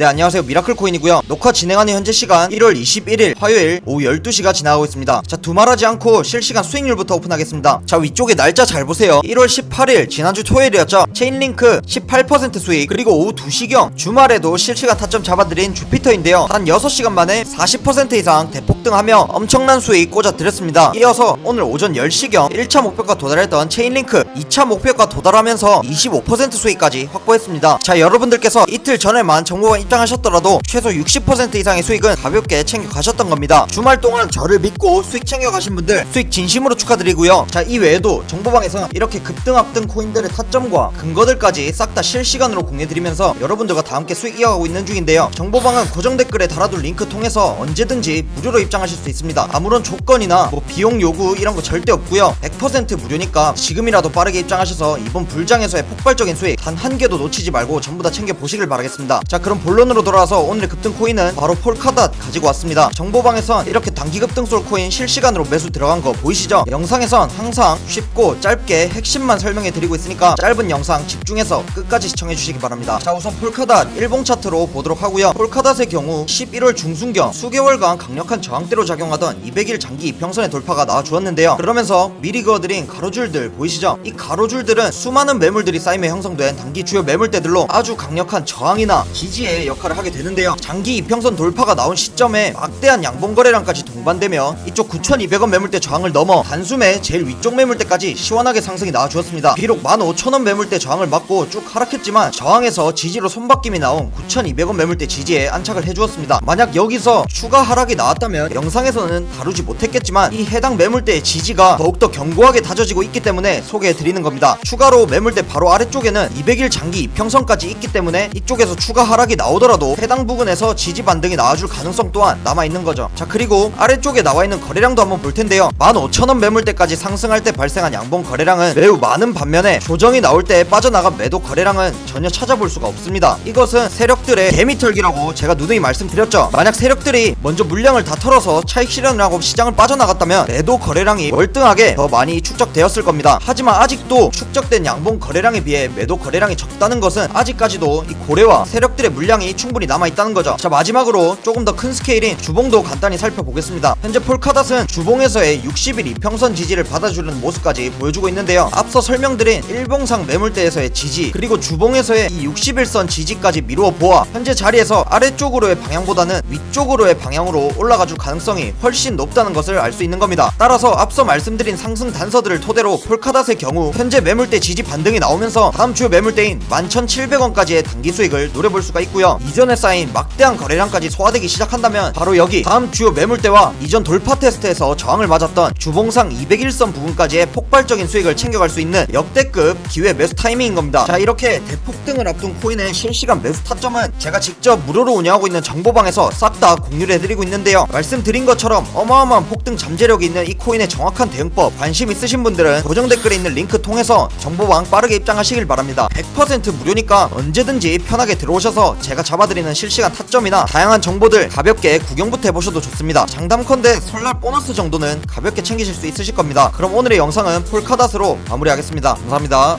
네 안녕하세요. 미라클 코인이고요. 녹화 진행하는 현재 시간 1월 21일 화요일 오후 12시가 지나가고 있습니다. 자 두말하지 않고 실시간 수익률부터 오픈하겠습니다. 자 위쪽에 날짜 잘 보세요. 1월 18일 지난주 토요일이었죠? 체인링크 18% 수익 그리고 오후 2시경 주말에도 실시간 타점 잡아드린 주피터인데요. 단 6시간 만에 40% 이상 대폭등하며 엄청난 수익 꽂아드렸습니다. 이어서 오늘 오전 10시경 1차 목표가 도달했던 체인링크 2차 목표가 도달하면서 25% 수익까지 확보했습니다. 자 여러분들께서 이틀 전에만 정보만 입장하셨더라도 최소 60% 이상의 수익은 가볍게 챙겨가셨던 겁니다. 주말 동안 저를 믿고 수익 챙겨가신 분들 수익 진심으로 축하드리고요. 자 이 외에도 정보방에서 이렇게 급등 합등 코인들의 타점과 근거들까지 싹 다 실시간으로 공유해드리면서 여러분들과 다 함께 수익 이어가고 있는 중인데요. 정보방은 고정 댓글에 달아둘 링크 통해서 언제든지 무료로 입장하실 수 있습니다. 아무런 조건이나 뭐 비용 요구 이런 거 절대 없고요. 100% 무료니까 지금이라도 빠르게 입장하셔서 이번 불장에서의 폭발적인 수익 단 한 개도 놓치지 말고 전부 다 챙겨 보시길 바라겠습니다. 자 그럼 본론 으로 돌아와서 오늘의 급등 코인은 바로 폴카닷 가지고 왔습니다. 정보방에선 이렇게 단기 급등 쏠 코인 실시간으로 매수 들어간 거 보이시죠? 영상에선 항상 쉽고 짧게 핵심만 설명해 드리고 있으니까 짧은 영상 집중해서 끝까지 시청해 주시기 바랍니다. 자 우선 폴카닷 일봉 차트로 보도록 하고요. 폴카닷의 경우 11월 중순경 수개월간 강력한 저항대로 작용하던 200일 장기 이평선의 돌파가 나와 주었는데요. 그러면서 미리 그어드린 가로줄들 보이시죠? 이 가로줄들은 수많은 매물들이 쌓이며 형성된 단기 주요 매물대들로 아주 강력한 저항이나 지지 의 역할을 하게 되는데요. 장기 이평선 돌파가 나온 시점에 막대한 양봉 거래량까지 동반되며 이쪽 9,200원 매물대 저항을 넘어 단숨에 제일 위쪽 매물대까지 시원하게 상승이 나와 주었습니다. 비록 15,000원 매물대 저항을 맞고 쭉 하락했지만 저항에서 지지로 손바뀜이 나온 9,200원 매물대 지지에 안착을 해주었습니다. 만약 여기서 추가 하락이 나왔다면 영상에서는 다루지 못했겠지만 이 해당 매물대의 지지가 더욱더 견고하게 다져지고 있기 때문에 소개해 드리는 겁니다. 추가로 매물대 바로 아래쪽에는 200일 장기 이평선까지 있기 때문에 이쪽에서 추가 하락이 나오 더라도 해당 부근에서 지지 반등이 나와줄 가능성 또한 남아 있는 거죠. 자 그리고 아래쪽에 나와 있는 거래량도 한번 볼 텐데요. 15,000원 매물대까지 상승할 때 발생한 양봉 거래량은 매우 많은 반면에 조정이 나올 때 빠져나간 매도 거래량은 전혀 찾아볼 수가 없습니다. 이것은 세력들의 개미털기라고 제가 누누이 말씀드렸죠. 만약 세력들이 먼저 물량을 다 털어서 차익 실현을 하고 시장을 빠져나갔다면 매도 거래량이 월등하게 더 많이 축적되었을 겁니다. 하지만 아직도 축적된 양봉 거래량에 비해 매도 거래량이 적다는 것은 아직까지도 이 고래와 세력들의 물량 이 충분히 남아있다는 거죠. 자 마지막으로 조금 더 큰 스케일인 주봉도 간단히 살펴보겠습니다. 현재 폴카닷은 주봉에서의 60일 이평선 지지를 받아주는 모습까지 보여주고 있는데요. 앞서 설명드린 일봉상 매물대에서의 지지 그리고 주봉에서의 이 60일선 지지까지 미루어 보아 현재 자리에서 아래쪽으로의 방향보다는 위쪽으로의 방향으로 올라가줄 가능성이 훨씬 높다는 것을 알 수 있는 겁니다. 따라서 앞서 말씀드린 상승 단서들을 토대로 폴카닷의 경우 현재 매물대 지지 반등이 나오면서 다음 주요 매물대인 11,700원까지의 단기 수익을 노려볼 수가 있고요 이전에 쌓인 막대한 거래량까지 소화되기 시작한다면 바로 여기 다음 주요 매물대와 이전 돌파 테스트에서 저항을 맞았던 주봉상 201선 부분까지의 폭발적인 수익을 챙겨갈 수 있는 역대급 기회 매수 타이밍인 겁니다. 자 이렇게 대폭등을 앞둔 코인의 실시간 매수 타점은 제가 직접 무료로 운영하고 있는 정보방에서 싹 다 공유를 해드리고 있는데요. 말씀드린 것처럼 어마어마한 폭등 잠재력이 있는 이 코인의 정확한 대응법 관심 있으신 분들은 고정 댓글에 있는 링크 통해서 정보방 빠르게 입장하시길 바랍니다. 100% 무료니까 언제든지 편하게 들어오셔서 제가 잡아드리는 실시간 타점이나 다양한 정보들 가볍게 구경부터 해보셔도 좋습니다. 장담컨대 설날 보너스 정도는 가볍게 챙기실 수 있으실 겁니다. 그럼 오늘의 영상은 폴카닷으로 마무리하겠습니다. 감사합니다